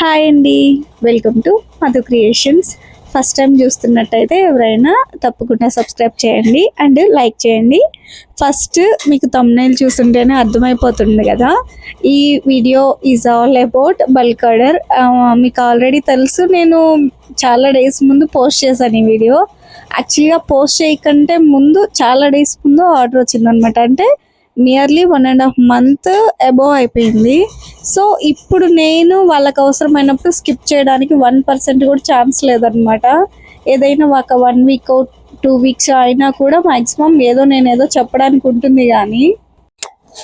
Hi అండి. Welcome to Madhu creations first time చూస్తున్నట్టయితే ఎవరైనా తప్పకుండా సబ్స్క్రైబ్ చేయండి అండ్ లైక్ చేయండి. ఫస్ట్ మీకు తమ్నైల్ చూస్తుంటేనే అర్థమైపోతుంది కదా. ఈ video is all about bulk order మీకు ఆల్రెడీ తెలుసు నేను చాలా డేస్ ముందు పోస్ట్ చేశాను ఈ వీడియో యాక్చువల్గా పోస్ట్ చేయకంటే ముందు చాలా డేస్ ముందు ఆర్డర్ వచ్చిందనమాట అంటే nearly one and half month above అయిపోయింది. సో ఇప్పుడు నేను వాళ్ళకి అవసరమైనప్పుడు స్కిప్ చేయడానికి వన్ పర్సెంట్ కూడా ఛాన్స్ లేదనమాట ఏదైనా ఒక వన్ వీక్ టూ వీక్స్ అయినా కూడా మ్యాక్సిమం ఏదో నేను ఏదో చెప్పడానికి ఉంటుంది కానీ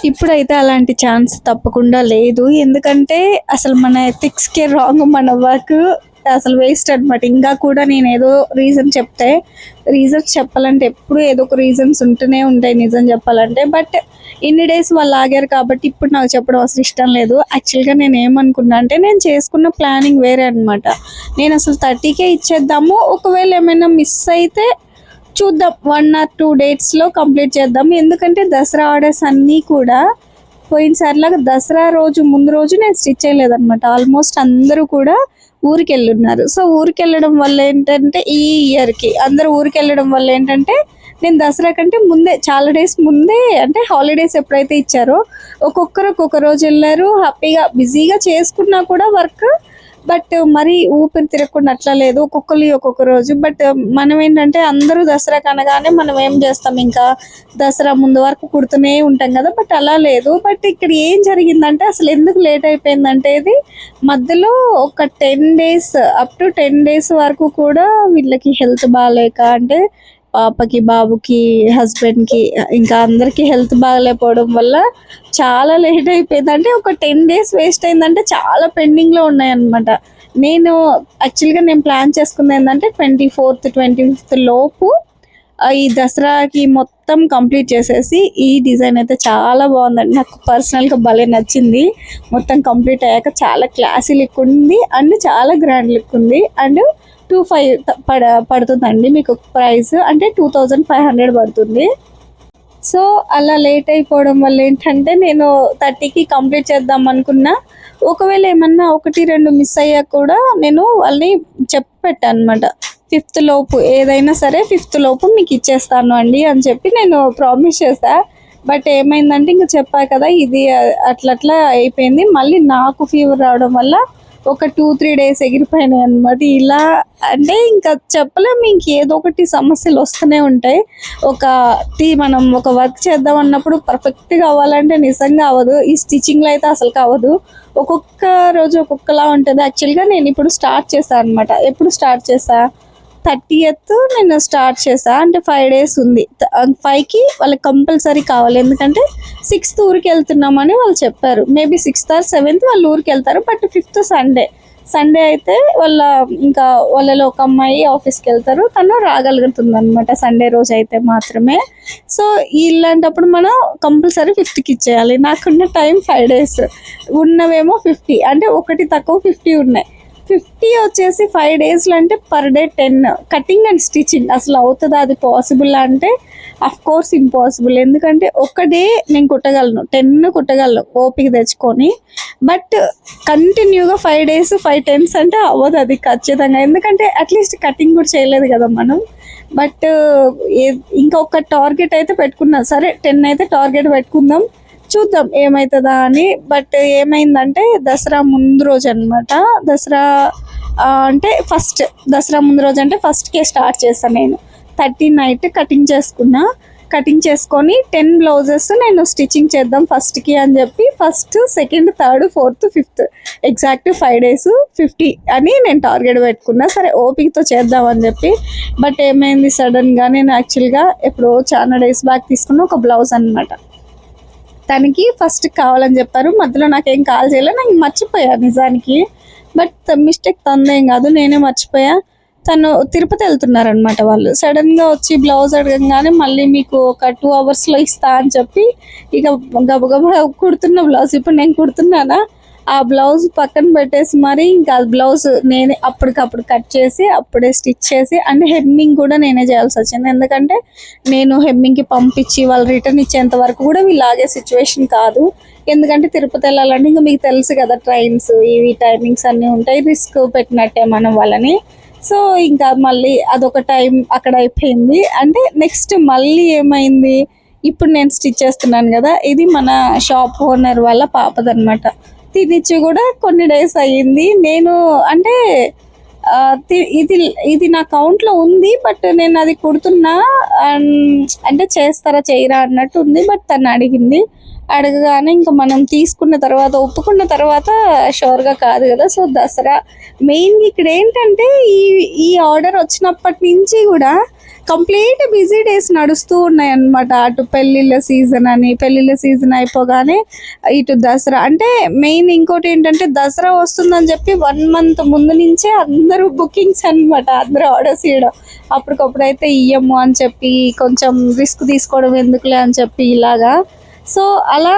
ఇప్పుడైతే అలాంటి ఛాన్స్ తప్పకుండా లేదు. ఎందుకంటే అసలు మన ఎథిక్స్కే రాంగ్ మన వర్క్ అసలు వేస్ట్ అనమాట ఇంకా కూడా నేను ఏదో రీజన్ చెప్తే రీజన్స్ చెప్పాలంటే ఎప్పుడు ఏదో ఒక రీజన్స్ ఉంటూనే ఉంటాయి నిజం చెప్పాలంటే. బట్ ఇన్ని డేస్ వాళ్ళు ఆగారు కాబట్టి ఇప్పుడు నాకు చెప్పడం అసలు ఇష్టం లేదు. యాక్చువల్గా నేను ఏమనుకున్నా అంటే నేను చేసుకున్న ప్లానింగ్ వేరే అనమాట నేను అసలు థర్టీకే ఇచ్చేద్దాము. ఒకవేళ ఏమైనా మిస్ అయితే చూద్దాం. వన్ ఆర్ టూ డేట్స్లో కంప్లీట్ చేద్దాం ఎందుకంటే దసరా ఆర్డర్స్ అన్నీ కూడా పోయినసారిలాగా దసరా రోజు ముందు రోజు నేను స్టిచ్ చేయలేదన్నమాట. ఆల్మోస్ట్ అందరూ కూడా ఊరికి వెళ్ళున్నారు సో ఊరికి వెళ్ళడం వల్ల ఏంటంటే ఈ ఇయర్కి అందరూ ఊరికి వెళ్ళడం వల్ల ఏంటంటే నేను దసరా కంటే ముందే చాలా డేస్ ముందే అంటే హాలిడేస్ ఎప్పుడైతే ఇచ్చారో ఒక్కొక్కరు ఒక్కొక్క రోజు వెళ్ళారు హ్యాపీగా బిజీగా చేసుకున్నా కూడా వర్క్ బట్ మరి ఊపిరి తిరగకుండా అట్లా లేదు. ఒక్కొక్కరు ఒక్కొక్క రోజు. బట్ మనం ఏంటంటే అందరూ దసరా కనగానే మనం ఏం చేస్తాం? ఇంకా దసరా ముందు వరకు కుడుతూనే ఉంటాం కదా. బట్ అలా లేదు. బట్ ఇక్కడ ఏం జరిగిందంటే అసలు ఎందుకు లేట్ అయిపోయిందంటే ఇది మధ్యలో ఒక ten days up to ten days వరకు కూడా వీళ్ళకి హెల్త్ బాగాలేక అంటే పాపకి బాబుకి హస్బెండ్కి ఇంకా అందరికీ హెల్త్ బాగలేకపోవడం వల్ల చాలా లేట్ అయిపోయింది. అంటే ఒక టెన్ డేస్ వేస్ట్ అయిందంటే చాలా పెండింగ్లో ఉన్నాయన్నమాట. నేను యాక్చువల్గా నేను ప్లాన్ చేసుకుంది ఏంటంటే ట్వంటీ ఫోర్త్ ట్వంటీ ఫిఫ్త్ లోపు ఈ దసరాకి మొత్తం కంప్లీట్ చేసేసి ఈ డిజైన్ అయితే చాలా బాగుందండి. నాకు పర్సనల్గా భలే నచ్చింది. మొత్తం కంప్లీట్ అయ్యాక చాలా క్లాసీ లుక్ ఉంది. అండ్ చాలా గ్రాండ్ లుక్ ఉంది. అండ్ టూ ఫైవ్ పడ పడుతుందండి మీకు ప్రైస్. అంటే టూ థౌజండ్ ఫైవ్ హండ్రెడ్ పడుతుంది. సో అలా లేట్ అయిపోవడం వల్ల ఏంటంటే నేను థర్టీకి కంప్లీట్ చేద్దాం అనుకున్నా. ఒకవేళ ఏమన్నా ఒకటి రెండు మిస్ అయ్యా కూడా నేను వాళ్ళని చెప్పెట్టాను అనమాట ఫిఫ్త్ లోపు ఏదైనా సరే ఫిఫ్త్ లోపు మీకు ఇచ్చేస్తాను అండి అని చెప్పి నేను ప్రామిస్ చేశా. బట్ ఏమైందంటే ఇంకా చెప్పా కదా ఇది అట్లా అట్లా అయిపోయింది. మళ్ళీ నాకు ఫీవర్ రావడం వల్ల ఒక టూ త్రీ డేస్ ఎగిరిపోయినాయి అనమాట ఇలా అంటే ఇంకా చెప్పలేము ఇంక ఏదో ఒకటి సమస్యలు వస్తూనే ఉంటాయి. ఒక టీ మనం ఒక వర్క్ చేద్దాం అన్నప్పుడు పర్ఫెక్ట్గా అవ్వాలంటే నిజంగా అవ్వదు. ఈ స్టిచ్చింగ్లో అయితే అసలు కావదు. ఒక్కొక్క రోజు ఒక్కొక్కలా ఉంటుంది. యాక్చువల్గా నేను ఇప్పుడు స్టార్ట్ చేశాను అనమాట ఎప్పుడు స్టార్ట్ చేసా థర్టీయత్ నేను స్టార్ట్ చేసా. అంటే ఫైవ్ డేస్ ఉంది. ఫైవ్కి వాళ్ళకి కంపల్సరీ కావాలి. ఎందుకంటే సిక్స్త్ ఊరికి వెళ్తున్నామని వాళ్ళు చెప్పారు. మేబీ సిక్స్త్ ఆర్ సెవెంత్ వాళ్ళు ఊరికి వెళ్తారు. But fifth Sunday. సండే అయితే వాళ్ళ ఇంకా వాళ్ళలో ఒక అమ్మాయి ఆఫీస్కి వెళ్తారు. తను రాగలుగుతుంది అనమాట సండే రోజు అయితే మాత్రమే. సో ఇలాంటప్పుడు మనం కంపల్సరీ ఫిఫ్త్కి ఇచ్చేయాలి. నాకున్న టైం ఫైవ్ డేస్. ఉన్నవేమో ఫిఫ్టీ. అంటే ఒకటి తక్కువ ఫిఫ్టీ ఉన్నాయి. ఫిఫ్టీ వచ్చేసి ఫైవ్ డేస్లో అంటే per day ten. Cutting and stitching అసలు అవుతుందా? అది పాసిబుల్ అంటే అఫ్ కోర్స్ ఇంపాసిబుల్. ఎందుకంటే ఒక డే నేను కుట్టగలను టెన్ కుట్టగలను ఓపిక తెచ్చుకొని. బట్ కంటిన్యూగా ఫైవ్ డేస్ ఫైవ్ టెన్స్ అంటే అవ్వదు అది ఖచ్చితంగా. ఎందుకంటే అట్లీస్ట్ కటింగ్ కూడా చేయలేదు కదా మనం. బట్ ఇంకొక టార్గెట్ అయితే పెట్టుకున్నాం. సరే టెన్ అయితే టార్గెట్ పెట్టుకుందాం. చూద్దాం ఏమవుతుందా అని. బట్ ఏమైందంటే దసరా ముందు రోజు అనమాట దసరా అంటే ఫస్ట్ దసరా ముందు రోజు అంటే ఫస్ట్కే స్టార్ట్ చేస్తాను నేను. థర్టీ నైట్ కటింగ్ చేసుకున్నా. కటింగ్ చేసుకొని టెన్ బ్లౌజెస్ నేను స్టిచ్చింగ్ చేద్దాం ఫస్ట్కి అని చెప్పి first second third fourth fifth exact five days fifty అని నేను టార్గెట్ పెట్టుకున్నా. సరే ఓపికతో చేద్దాం అని చెప్పి. బట్ ఏమైంది సడన్గా నేను యాక్చువల్గా ఎప్పుడో చాలా డేస్ బ్యాక్ తీసుకున్న ఒక బ్లౌజ్ అనమాట తనకి ఫస్ట్ కావాలని చెప్పారు. మధ్యలో నాకేం కాల్ చేయలేదు నాకు మర్చిపోయా నిజానికి. బట్ మిస్టేక్ తందేం కాదు. నేనే మర్చిపోయా. తను తిరుపతి వెళ్తున్నారనమాట వాళ్ళు. సడన్గా వచ్చి బ్లౌజ్ అడగంగానే మళ్ళీ మీకు ఒక టూ అవర్స్లో ఇస్తా అని చెప్పి ఇక గబగబా కుడుతున్న బ్లౌజ్ ఇప్పుడు నేను కుడుతున్నానా? ఆ బ్లౌజ్ పక్కన పెట్టేసి మరి ఇంకా బ్లౌజ్ నేనే అప్పటికప్పుడు కట్ చేసి అప్పుడే స్టిచ్ చేసి అండ్ హెమ్మింగ్ కూడా నేనే చేయాల్సి వచ్చింది. ఎందుకంటే నేను హెమ్మింగ్కి పంపించి వాళ్ళు రిటర్న్ ఇచ్చేంత వరకు కూడా వీళ్ళు ఆగే సిచ్యువేషన్ కాదు. ఎందుకంటే తిరుపతి వెళ్ళాలంటే ఇంకా మీకు తెలుసు కదా ట్రైన్స్ ఇవి టైమింగ్స్ అన్నీ ఉంటాయి. రిస్క్ పెట్టినట్టే మనం వాళ్ళని. సో ఇంకా మళ్ళీ అదొక టైం అక్కడ అయిపోయింది. అంటే నెక్స్ట్ మళ్ళీ ఏమైంది? ఇప్పుడు నేను స్టిచ్ చేస్తున్నాను కదా ఇది మన షాప్ ఓనర్ వాళ్ళ పాపదనమాట తినిచ్చి కూడా కొన్ని డేస్ అయ్యింది. నేను అంటే తి- ఇది ఇది నా అకౌంట్లో ఉంది బట్ నేను అది కుడుతున్నా అంటే చేస్తారా చేయరా అన్నట్టు ఉంది బట్ తను అడిగింది. అడగగానే ఇంకా మనం తీసుకున్న తర్వాత ఒప్పుకున్న తర్వాత షోర్గా కాదు కదా. సో దసరా మెయిన్ ఇక్కడ ఏంటంటే ఈ ఈ ఆర్డర్ వచ్చినప్పటి నుంచి కూడా కంప్లీట్ బిజీ డేస్ నడుస్తూ ఉన్నాయి అనమాట అటు పెళ్ళిళ్ళ సీజన్ అని పెళ్ళిళ్ళ సీజన్ అయిపోగానే ఇటు దసరా. అంటే మెయిన్ ఇంకోటి ఏంటంటే దసరా వస్తుందని చెప్పి వన్ మంత్ ముందు నుంచే అందరూ బుకింగ్స్ అనమాట అందరూ ఆర్డర్స్ ఇవ్వడం అప్పటికప్పుడు అయితే ఇయ్యము అని చెప్పి కొంచెం రిస్క్ తీసుకోవడం ఎందుకులే అని చెప్పి ఇలాగా. సో అలా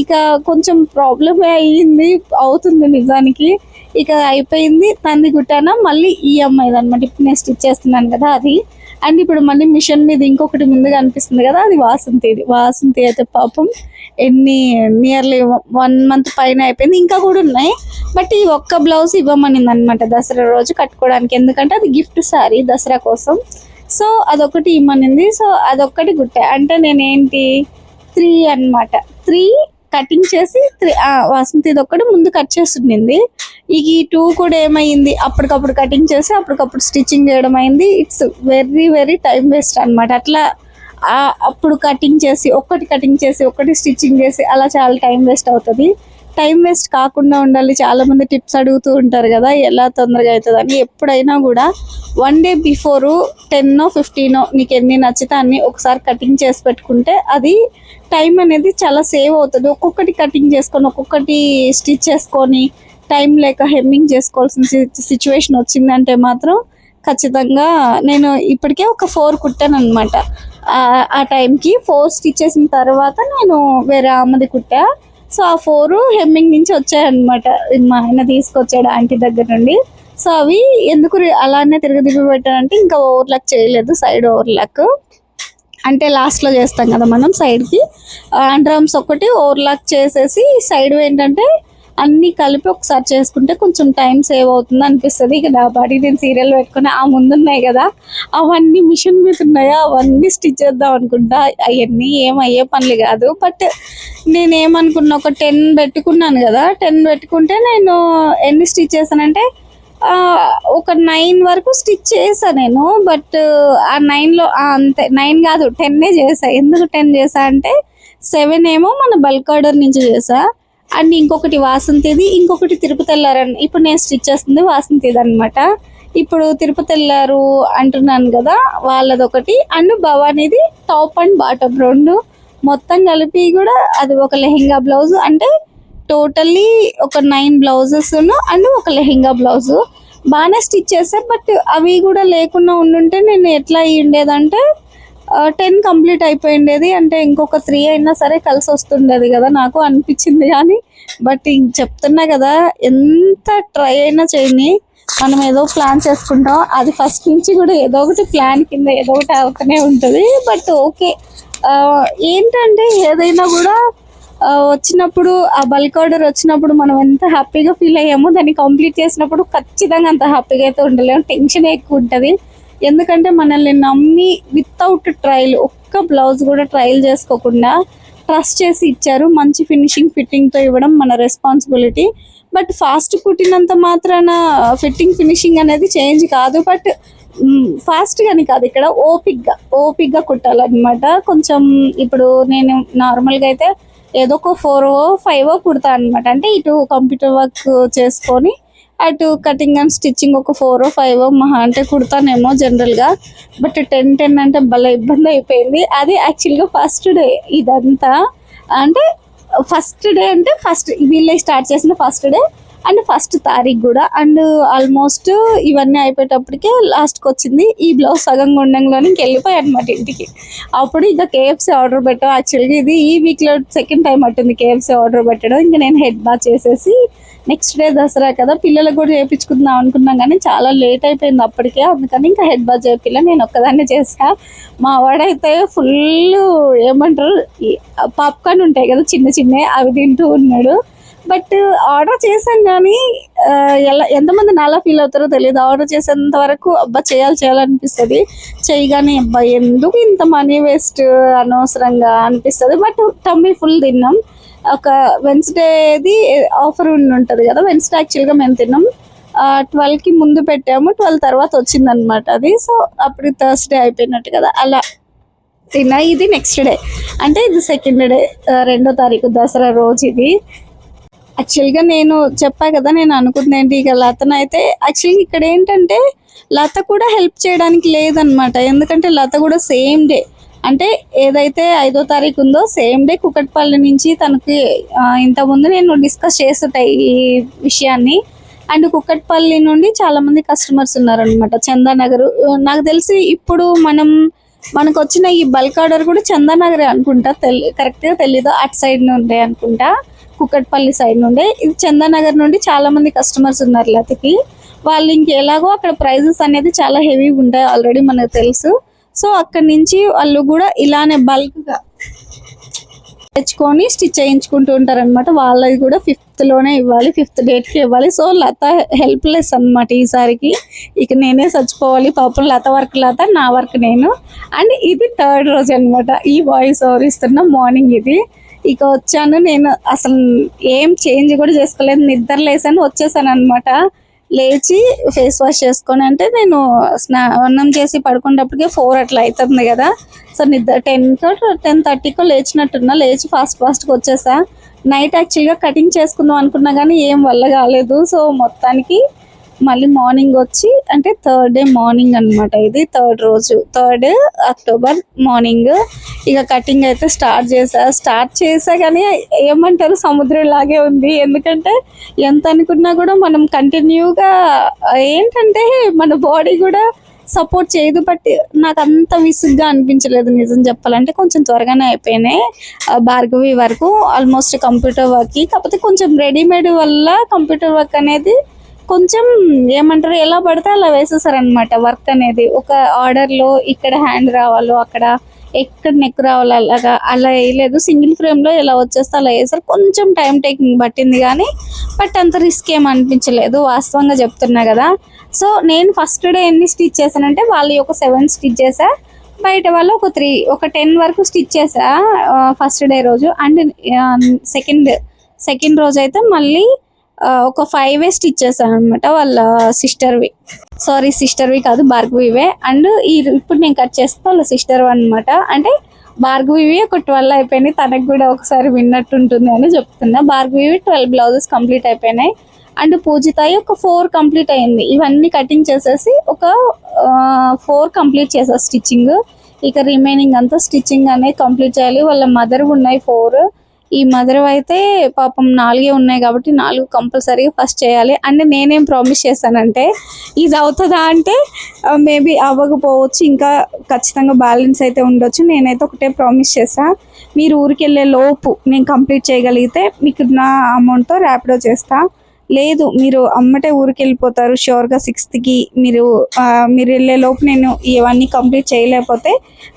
ఇక కొంచెం ప్రాబ్లమే అయ్యింది అవుతుంది నిజానికి. ఇక అయిపోయింది తంది కుట్టాన మళ్ళీ ఈఎంఐ అనమాట ఇప్పుడు నేను స్టిచ్ చేస్తున్నాను కదా అది. అండ్ ఇప్పుడు మళ్ళీ మిషన్ మీద ఇంకొకటి ముందుగా అనిపిస్తుంది కదా అది వాసంతిది వాసంతి అయితే పాపం ఎన్ని నియర్లీ వన్ మంత్ పైన అయిపోయింది. ఇంకా కూడా ఉన్నాయి. బట్ ఈ ఒక్క బ్లౌజ్ ఇవ్వమనింది అనమాట దసరా రోజు కట్టుకోవడానికి. ఎందుకంటే అది గిఫ్ట్ సారీ దసరా కోసం. సో అదొకటి ఇమ్మనింది సో అదొక్కటి గుట్ట. అంటే నేనేంటి? త్రీ అన్నమాట. త్రీ కటింగ్ చేసి త్రీ వసంతిది ఒక్కటి ముందు కట్ చేస్తుండింది. ఇక ఈ టూ కూడా ఏమైంది? అప్పటికప్పుడు కటింగ్ చేసి అప్పటికప్పుడు స్టిచ్చింగ్ చేయడం అయింది. It's very very time waste అన్నమాట. అట్లా అప్పుడు కటింగ్ చేసి ఒక్కటి కటింగ్ చేసి ఒక్కటి స్టిచ్చింగ్ చేసి అలా చాలా టైం వేస్ట్ అవుతుంది. టైం వేస్ట్ కాకుండా ఉండాలి. చాలా మంది టిప్స్ అడుగుతూ ఉంటారు కదా ఎలా తొందరగా అవుతుంది అని. ఎప్పుడైనా కూడా వన్ డే బిఫోరు టెన్నో ఫిఫ్టీనో నీకు ఎన్ని నచ్చితే అన్ని ఒకసారి కటింగ్ చేసి పెట్టుకుంటే అది టైం అనేది చాలా సేవ్ అవుతుంది. ఒక్కొక్కటి కటింగ్ చేసుకొని ఒక్కొక్కటి స్టిచ్ చేసుకొని టైం లేక హెమ్మింగ్ చేసుకోవాల్సిన సిచ్యువేషన్ వచ్చిందంటే మాత్రం ఖచ్చితంగా నేను ఇప్పటికే ఒక ఫోర్ కుట్టాను అనమాట ఆ టైంకి ఫోర్ స్టిచ్ చేసిన తర్వాత నేను వేరే ఆమెది కుట్టా. సో ఆ ఫోర్ హెమ్మింగ్ నుంచి వచ్చాయన్నమాట. మా ఆయన తీసుకొచ్చాడు ఆంటీ దగ్గర నుండి. సో అవి ఎందుకు అలానే తిరగదిప్పి పెట్టానంటే ఇంకా ఓవర్లాక్ చేయలేదు సైడ్ ఓవర్లాక్. అంటే లాస్ట్లో చేస్తాం కదా మనం సైడ్కి. డ్రమ్స్ ఒకటి ఓవర్లాక్ చేసేసి సైడ్ ఏంటంటే అన్నీ కలిపి ఒకసారి చేసుకుంటే కొంచెం టైం సేవ్ అవుతుంది అనిపిస్తుంది. ఇక నా బాడీ నేను సీరియల్ పెట్టుకుని ఆ ముందున్నాయి కదా అవన్నీ మిషన్ మీద ఉన్నాయా అవన్నీ స్టిచ్ చేద్దాం అనుకుంటా. అవన్నీ ఏమయ్యే పనులు కాదు. బట్ నేనేమనుకున్నా ఒక టెన్ పెట్టుకున్నాను కదా టెన్ పెట్టుకుంటే నేను ఎన్ని స్టిచ్ చేశానంటే ఒక నైన్ వరకు స్టిచ్ చేసా నేను. బట్ ఆ నైన్లో అంతే నైన్ కాదు టెన్నే చేసా ఎందుకు టెన్ చేసా అంటే సెవెన్ ఏమో మన బల్క్ ఆర్డర్ నుంచి చేసా అండ్ ఇంకొకటి వాసంతిది ఇంకొకటి తిరుపతి వెళ్ళారని ఇప్పుడు నేను స్టిచ్ చేస్తుంది వాసంతిది అనమాట ఇప్పుడు తిరుపతి వెళ్ళారు అంటున్నాను కదా వాళ్ళది ఒకటి అండ్ భవానీది టాప్ అండ్ బాటమ్ రెండు. మొత్తం కలిపి కూడా అది ఒక లెహెంగా బ్లౌజ్. అంటే టోటల్లీ ఒక నైన్ బ్లౌజెస్ అండ్ ఒక లెహెంగా బ్లౌజ్. బాగానే స్టిచ్ చేసా బట్ అవి కూడా లేకుండా ఉండుంటే నేను ఎట్లా ఉండేదంటే టెన్ కంప్లీట్ అయిపోయిండేది. అంటే ఇంకొక త్రీ అయినా సరే కలిసి వస్తుండేది కదా నాకు అనిపించింది కానీ బట్ ఇంక చెప్తున్నా కదా ఎంత ట్రై అయినా చేయని మనం ఏదో ప్లాన్ చేసుకుంటాం. అది ఫస్ట్ నుంచి కూడా ఏదో ఒకటి ప్లాన్ కింద ఏదో ఒకటి అవుతూనే ఉంటుంది. But okay. ఏంటంటే ఏదైనా కూడా వచ్చినప్పుడు ఆ బల్క్ ఆర్డర్ వచ్చినప్పుడు మనం ఎంత హ్యాపీగా ఫీల్ అయ్యామో దాన్ని కంప్లీట్ చేసినప్పుడు ఖచ్చితంగా అంత హ్యాపీగా అయితే ఉండలేము టెన్షన్ ఎక్కువ ఉంటుంది. ఎందుకంటే మనల్ని నమ్మి వితౌట్ ట్రయల్ ఒక్క బ్లౌజ్ కూడా ట్రయల్ చేసుకోకుండా ట్రస్ట్ చేసి ఇచ్చారు. మంచి ఫినిషింగ్ ఫిట్టింగ్తో ఇవ్వడం మన రెస్పాన్సిబిలిటీ బట్ ఫాస్ట్ కుట్టినంత మాత్రాన ఫిట్టింగ్ ఫినిషింగ్ అనేది చేంజ్ కాదు. బట్ ఫాస్ట్ గాని కాదు ఇక్కడ ఓపిక్గా ఓపిక్గా కుట్టాలన్నమాట. కొంచెం ఇప్పుడు నేను నార్మల్గా అయితే ఏదో ఒక ఫోర్ ఫైవ్ కుడతా అనమాట అంటే ఇటు కంప్యూటర్ వర్క్ చేసుకొని అటు కటింగ్ అండ్ స్టిచ్చింగ్ ఒక ఫోర్ ఫైవ్ మహా అంటే కుడతానేమో జనరల్గా బట్ టెన్ టెన్ అంటే భలే ఇబ్బంది అయిపోయింది. అది యాక్చువల్గా ఫస్ట్ డే ఇదంతా. అంటే ఫస్ట్ డే అంటే ఫస్ట్ వీళ్ళే స్టార్ట్ చేసిన ఫస్ట్ డే అండ్ ఫస్ట్ తారీఖు కూడా. అండ్ ఆల్మోస్ట్ ఇవన్నీ అయిపోయేటప్పటికే లాస్ట్కి వచ్చింది ఈ బ్లౌజ్ సగం గుండంలోనే వెళ్ళిపోయాయి అనమాట ఇంటికి. అప్పుడు ఇంకా కేఎఫ్సీ ఆర్డర్ పెట్టాం. యాక్చువల్గా ఇది ఈ వీక్లో సెకండ్ టైం అట్టుంది కేఎఫ్సీ ఆర్డర్ పెట్టడం. ఇంకా నేను హెడ్ బాత్ చేసేసి నెక్స్ట్ డే దసరా కదా పిల్లలకు కూడా చేయించుకుందాం అనుకున్నాం కానీ చాలా లేట్ అయిపోయింది అప్పటికే. అందుకని ఇంకా హెడ్ బాత్ చేపిల్ల నేను ఒక్కదాన్నే చేసా. మా వాడైతే ఫుల్ ఏమంటారు పాప్కార్న్ ఉంటాయి కదా చిన్న చిన్నవి అవి తింటూ ఉన్నాడు. బట్ ఆర్డర్ చేశాం కానీ ఎలా ఎంతమంది నాలా ఫీల్ అవుతారో తెలియదు. ఆర్డర్ చేసేంత వరకు అబ్బా చేయాలి చేయాలనిపిస్తుంది. చేయగానే అబ్బా ఎందుకు ఇంత మనీ వేస్ట్ అనవసరంగా అనిపిస్తుంది. బట్ టమ్మీ ఫుల్ తిన్నాం. ఒక వెన్స్డేది ఆఫర్ ఉండి ఉంటుంది కదా వెన్స్డే యాక్చువల్గా మేము తిన్నాం. ట్వెల్వ్కి ముందు పెట్టాము. ట్వెల్వ్ తర్వాత వచ్చిందనమాట అది. సో అప్పుడు థర్స్డే అయిపోయినట్టు కదా. అలా తిన్నా. ఇది నెక్స్ట్ డే అంటే ఇది సెకండ్ డే రెండో తారీఖు దసరా రోజు ఇది. యాక్చువల్గా నేను చెప్పా కదా నేను అనుకుంది ఏంటి ఇక లతనైతే యాక్చువల్గా ఇక్కడ ఏంటంటే లత కూడా హెల్ప్ చేయడానికి లేదనమాట ఎందుకంటే లత కూడా సేమ్ డే అంటే ఏదైతే ఐదో తారీఖు ఉందో సేమ్ డే కుకట్పల్లి నుంచి తనకి ఇంతకుముందు నేను డిస్కస్ చేస్తుంటాయి ఈ విషయాన్ని. అండ్ కుక్కట్పల్లి నుండి చాలా మంది కస్టమర్స్ ఉన్నారనమాట చందానగర్ నాకు తెలిసి ఇప్పుడు మనం మనకు వచ్చిన ఈ బల్క్ ఆర్డర్ కూడా చందానగరే అనుకుంటా తెలి కరెక్ట్గా తెలీదు? అటు సైడ్ నుండే అనుకుంటా. కుక్కట్పల్లి సైడ్ నుండే. ఇది చందానగర్ నుండి చాలా మంది కస్టమర్స్ ఉన్నారు లతకి. వాళ్ళు ఇంకెలాగో అక్కడ ప్రైజెస్ అనేది చాలా హెవీగా ఉంటాయి ఆల్రెడీ మనకు తెలుసు. సో అక్కడి నుంచి వాళ్ళు కూడా ఇలానే బల్క్గా తెచ్చుకొని స్టిచ్ చేయించుకుంటూ ఉంటారు అనమాట వాళ్ళది కూడా ఫిఫ్త్లోనే ఇవ్వాలి ఫిఫ్త్ డేట్కి ఇవ్వాలి. సో లత హెల్ప్లెస్ అన్నమాట ఈసారికి ఇక నేనే చచ్చిపోవాలి. పాపం లత వర్క్ లత నా వర్క్ నేను. అండ్ ఇది థర్డ్ రోజు అన్నమాట. ఈ వాయిస్ ఓవర్ ఇస్తున్న మార్నింగ్ ఇది. ఇక వచ్చాను. నేను అసలు ఏం చేంజ్ కూడా చేసుకోలేదు. నిద్ర లేసాను వచ్చేసాను అనమాట లేచి ఫేస్ వాష్ చేసుకొని అంటే నేను స్నా అన్నం చేసి పడుకునేటప్పటికే ఫోర్ అట్లా అవుతుంది కదా. సో నిద్ర టెన్కో టెన్ థర్టీకో లేచినట్టున్నా. లేచి ఫాస్ట్ ఫాస్ట్గా వచ్చేసా. నైట్ యాక్చువల్గా కటింగ్ చేసుకుందాం అనుకున్నా కానీ ఏం వల్ల కాలేదు. సో మొత్తానికి మళ్ళీ మార్నింగ్ వచ్చి అంటే థర్డ్ డే మార్నింగ్ అన్నమాట ఇది థర్డ్ రోజు. Third October morning. ఇక కటింగ్ అయితే స్టార్ట్ చేసా. స్టార్ట్ చేసా కానీ ఏమంటారు సముద్రం లాగే ఉంది. ఎందుకంటే ఎంత అనుకున్నా కూడా మనం కంటిన్యూగా ఏంటంటే మన బాడీ కూడా సపోర్ట్ చేయదు. బట్ నాకు అంత విసుగ్గా అనిపించలేదు నిజం చెప్పాలంటే. కొంచెం త్వరగానే అయిపోయినాయి భార్గవి వరకు. ఆల్మోస్ట్ కంప్యూటర్ వర్క్ కాకపోతే కొంచెం రెడీమేడ్ వల్ల కంప్యూటర్ వర్క్ అనేది కొంచెం ఏమంటారు ఎలా పడితే అలా వేసేసారనమాట వర్క్ అనేది. ఒక ఆర్డర్లో ఇక్కడ హ్యాండ్ రావాలో అక్కడ ఎక్కడ నెక్ రావాలో అలాగా అలా వేయలేదు. సింగిల్ ఫ్రేమ్లో ఎలా వచ్చేస్తే అలా వేసారు. కొంచెం టైం టేకింగ్ పట్టింది కానీ బట్ అంత రిస్క్ ఏం అనిపించలేదు. వాస్తవంగా చెప్తున్నా కదా. సో నేను ఫస్ట్ డే ఎన్ని స్టిచ్ చేశానంటే వాళ్ళు ఒక సెవెన్ స్టిచ్ చేశా. బయట వాళ్ళు ఒక త్రీ ఒక టెన్ వరకు స్టిచ్ చేసా ఫస్ట్ డే రోజు. అండ్ సెకండ్ సెకండ్ రోజు అయితే మళ్ళీ ఒక ఫైవ్ వే స్టిచ్ చేశాను అనమాట వాళ్ళ సిస్టర్వి సారీ సిస్టర్వి కాదు భార్గవివే అండ్ ఈ ఇప్పుడు నేను కట్ చేస్తే వాళ్ళ సిస్టర్ అనమాట అంటే భార్గవివి ఒక ట్వెల్వ్ అయిపోయినాయి తనకు కూడా ఒకసారి విన్నట్టు ఉంటుంది అని చెప్తున్నా. భార్గవివి ట్వెల్వ్ బ్లౌజెస్ కంప్లీట్ అయిపోయినాయి. అండ్ పూజితాయి ఒక ఫోర్ కంప్లీట్ అయింది. ఇవన్నీ కటింగ్ చేసేసి ఒక ఫోర్ కంప్లీట్ చేసా స్టిచ్చింగ్ ఇక రిమైనింగ్ అంతా స్టిచ్చింగ్ అనేది కంప్లీట్ చేయాలి. వాళ్ళ మదర్ ఉన్నాయి ఫోర్ ఈ మదర్ అయితే పాపం నాలుగే ఉన్నాయి కాబట్టి నాలుగు కంపల్సరీగా ఫస్ట్ చేయాలి. అండ్ నేనేం ప్రామిస్ చేశానంటే ఇది అవుతుందా అంటే మేబీ అవ్వకపోవచ్చు ఇంకా ఖచ్చితంగా బ్యాలెన్స్ అయితే ఉండొచ్చు. నేనైతే ఒకటే ప్రామిస్ చేశాను మీరు ఊరికి వెళ్ళే లోపు నేను కంప్లీట్ చేయగలిగితే మీకు నా అమౌంట్తో ర్యాపిడో చేస్తా. లేదు మీరు అమ్మటే ఊరికి వెళ్ళిపోతారు షూర్గా సిక్స్త్కి మీరు మీరు వెళ్ళే లోపు నేను ఇవన్నీ కంప్లీట్ చేయలేకపోతే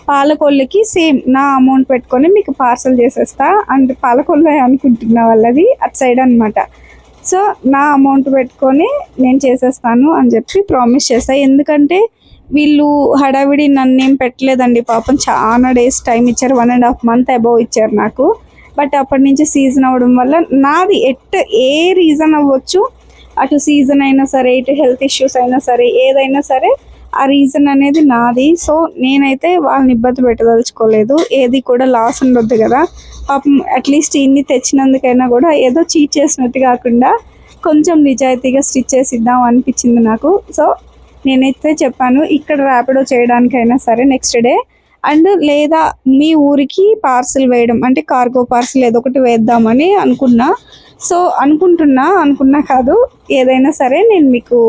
పాలకొల్లుకి సేమ్ నా అమౌంట్ పెట్టుకొని మీకు పార్సల్ చేసేస్తా అండ్ పాలకొల్లు అనుకుంటున్నా వాళ్ళది అటు సైడ్ అనమాట సో నా అమౌంట్ పెట్టుకొని నేను చేసేస్తాను అని చెప్పి ప్రామిస్ చేస్తా. ఎందుకంటే వీళ్ళు హడావిడి నన్ను ఏం పెట్టలేదండి. పాపం చాలా డేస్ టైం ఇచ్చారు. One and half month above ఇచ్చారు నాకు. బట్ అప్పటి నుంచి సీజన్ అవ్వడం వల్ల నాది ఎట్ ఏ రీజన్ అవ్వచ్చు అటు సీజన్ అయినా సరే ఇటు హెల్త్ ఇష్యూస్ అయినా సరే ఏదైనా సరే ఆ రీజన్ అనేది నాది. సో నేనైతే వాళ్ళని ఇబ్బంది పెట్టదలుచుకోలేదు. ఏది కూడా లాస్ ఉండొద్దు కదా. పాపం అట్లీస్ట్ ఇన్ని తెచ్చినందుకైనా కూడా ఏదో చీట్ చేసినట్టు కాకుండా కొంచెం నిజాయితీగా స్టిచ్ చేసి ఇద్దాం అనిపించింది నాకు. సో నేనైతే చెప్పాను ఇక్కడ ర్యాపిడో చేయడానికైనా సరే నెక్స్ట్ డే అండ్ లేదా మీ ఊరికి పార్సిల్ వేయడం అంటే కార్గో పార్సిల్ ఏదో ఒకటి వేద్దామని అనుకున్నా. సో అనుకుంటున్నా అనుకున్నా కాదు. ఏదైనా సరే నేను మీకు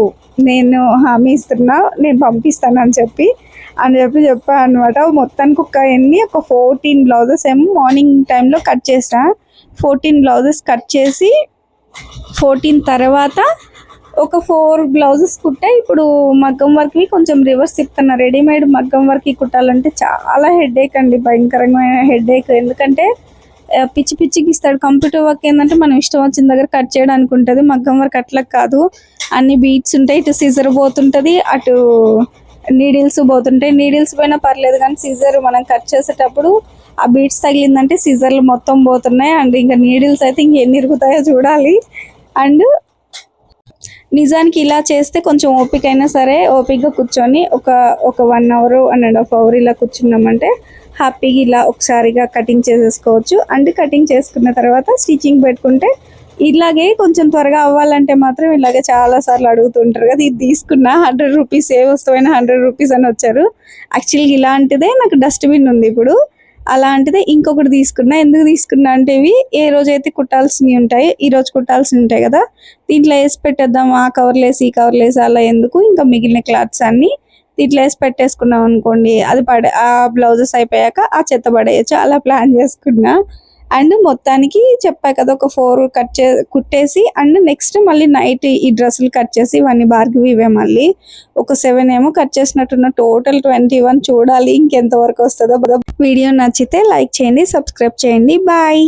నేను హామీ ఇస్తున్నా నేను పంపిస్తాను అని చెప్పి అని చెప్పి చెప్పాను అనమాట మొత్తానికి ఒక ఎన్ని ఒక ఫోర్టీన్ బ్లౌజెస్ ఏమో మార్నింగ్ టైంలో కట్ చేసిన. ఫోర్టీన్ బ్లౌజెస్ కట్ చేసి ఫోర్టీన్ తర్వాత ఒక ఫోర్ బ్లౌజెస్ కుట్టా. ఇప్పుడు మగ్గం వర్క్వి కొంచెం రివర్స్ తిప్పుతున్నా రెడీమేడ్ మగ్గం వర్క్కి కుట్టాలంటే చాలా హెడేక్ అండి. భయంకరమైన హెడేక్ ఎందుకంటే పిచ్చి పిచ్చికి ఇస్తాడు. కంప్యూటర్ వర్క్ ఏంటంటే మనం ఇష్టం వచ్చిన దగ్గర కట్ చేయడానికి ఉంటుంది. మగ్గం వర్క్ అట్లా కాదు. అన్ని బీట్స్ ఉంటాయి. ఇటు సిజర్ పోతుంటుంది. అటు నీడిల్స్ పోతుంటాయి. నీడిల్స్ పోయినా పర్లేదు కానీ సిజర్ మనం కట్ చేసేటప్పుడు ఆ బీట్స్ తగిలిందంటే సిజర్లు మొత్తం పోతున్నాయి. అండ్ ఇంకా నీడిల్స్ అయితే ఇంకెన్ని ఇరుగుతాయో చూడాలి. అండ్ నిజానికి ఇలా చేస్తే కొంచెం ఓపిక అయినా సరే ఓపికగా కూర్చొని ఒక ఒక one hour one and half hour ఇలా కూర్చున్నామంటే హ్యాపీగా ఇలా ఒకసారిగా కటింగ్ చేసేసుకోవచ్చు. అండ్ కటింగ్ చేసుకున్న తర్వాత స్టిచ్చింగ్ పెట్టుకుంటే ఇలాగే కొంచెం త్వరగా అవ్వాలంటే మాత్రం ఇలాగే చాలా సార్లు అడుగుతుంటారు కదా ఇది తీసుకున్న హండ్రెడ్ రూపీస్ ఏ వస్తువైనా హండ్రెడ్ రూపీస్ అని వచ్చారు. యాక్చువల్గా ఇలాంటిదే నాకు డస్ట్బిన్ ఉంది ఇప్పుడు. అలాంటిది ఇంకొకటి తీసుకున్నా. ఎందుకు తీసుకున్నా అంటే ఇవి ఏ రోజైతే కుట్టాల్సినవి ఉంటాయి ఈ రోజు కుట్టాల్సినవి ఉంటాయి కదా. దీంట్లో వేసి పెట్టేద్దాం. ఆ కవర్లు వేసి ఈ కవర్లు వేసి అలా ఎందుకు? ఇంకా మిగిలిన క్లాత్స్ అన్ని దీంట్లో వేసి పెట్టేసుకున్నాం అనుకోండి. అది పడే ఆ బ్లౌజెస్ అయిపోయాక ఆ చెత్త పడేయచ్చు. అలా ప్లాన్ చేసుకున్నా. అండ్ మొత్తానికి చెప్పా కదా ఒక ఫోర్ కట్ చే కుట్టేసి అండ్ నెక్స్ట్ మళ్ళీ నైట్ ఈ డ్రెస్సులు కట్ చేసి ఇవన్నీ బార్గివి ఇవే మళ్ళీ. ఒక సెవెన్ ఏమో కట్ చేసినట్టున్న టోటల్ ట్వంటీ వన్ చూడాలి ఇంకెంత వరకు వస్తుందో. వీడియో నచ్చితే లైక్ చేయండి సబ్స్క్రైబ్ చేయండి. బాయ్.